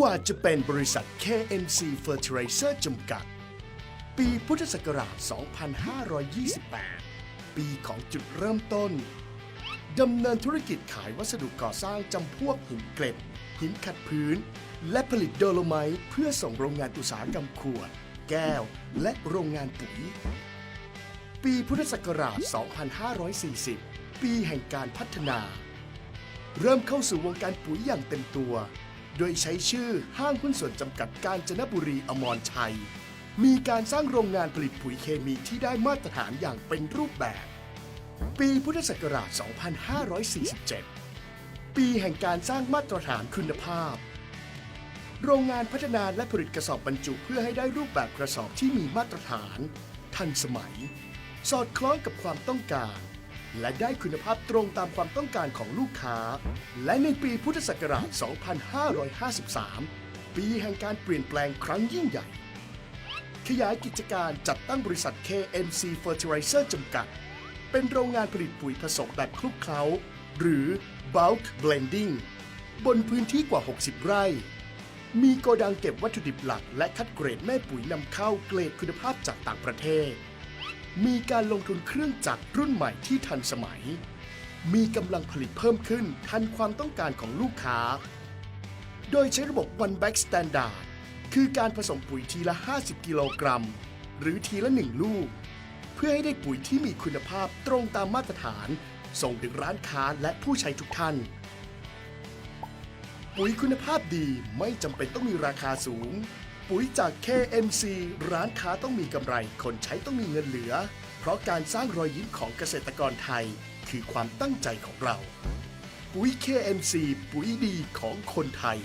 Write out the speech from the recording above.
กว่าจะเป็นบริษัท KMC Fertilizer จำกัด ปีพุทธศักราช 2528 ปีของจุดเริ่มต้น ดำเนินธุรกิจขายวัสดุก่อสร้างจำพวกหินเกล็ด หินขัดพื้น และผลิตโดโลไมต์เพื่อส่งโรงงานอุตสาหกรรมขวด แก้ว และโรงงานปุ๋ย ปีพุทธศักราช 2540 ปีแห่งการพัฒนา เริ่มเข้าสู่วงการปุ๋ยอย่างเต็มตัว โดยใช้ชื่อห้างหุ้นส่วนจำกัดการจนบุรีอมรชัย มีการสร้างโรงงานผลิตปุ๋ยเคมีที่ได้มาตรฐานอย่างเป็นรูปแบบ ปีพุทธศักราช 2547 ปีแห่งการสร้างมาตรฐานคุณภาพ โรงงานพัฒนาและผลิตกระสอบบรรจุเพื่อให้ได้รูปแบบกระสอบที่มีมาตรฐาน ทันสมัย สอดคล้องกับความต้องการ และได้คุณภาพตรงตามความต้องการของลูกค้า และในปีพุทธศักราช 2553 ปีแห่งการเปลี่ยนแปลงครั้งยิ่งใหญ่ ขยายกิจการจัดตั้งบริษัท KMC Fertilizer จำกัด เป็นโรงงานผลิตปุ๋ยผสมแบบคลุกเคล้า หรือ bulk blending บนพื้นที่กว่า 60 ไร่ มีโกดังเก็บวัตถุดิบหลักและคัดเกรดแม่ปุ๋ยนำเข้าเกรดคุณภาพจากต่างประเทศ มีการลงทุนเครื่องจักรรุ่นใหม่ที่ทันสมัย มีกำลังผลิตเพิ่มขึ้นทันความต้องการของลูกค้า โดยใช้ระบบ One Bag Standard คือการผสมปุ๋ยทีละ 50 กิโลกรัม หรือทีละ 1 ลูก เพื่อให้ได้ปุ๋ยที่มีคุณภาพตรงตามมาตรฐาน ส่งถึงร้านค้าและผู้ใช้ทุกท่าน ปุ๋ยคุณภาพดีไม่จำเป็นต้องมีราคาสูง ปุ๋ยจาก KMC ร้านค้าต้องมีกำไร คนใช้ต้องมีเงินเหลือ เพราะการสร้างรอยยิ้มของเกษตรกรไทย คือความตั้งใจของเรา ปุ๋ย KMC ปุ๋ยดีของคนไทย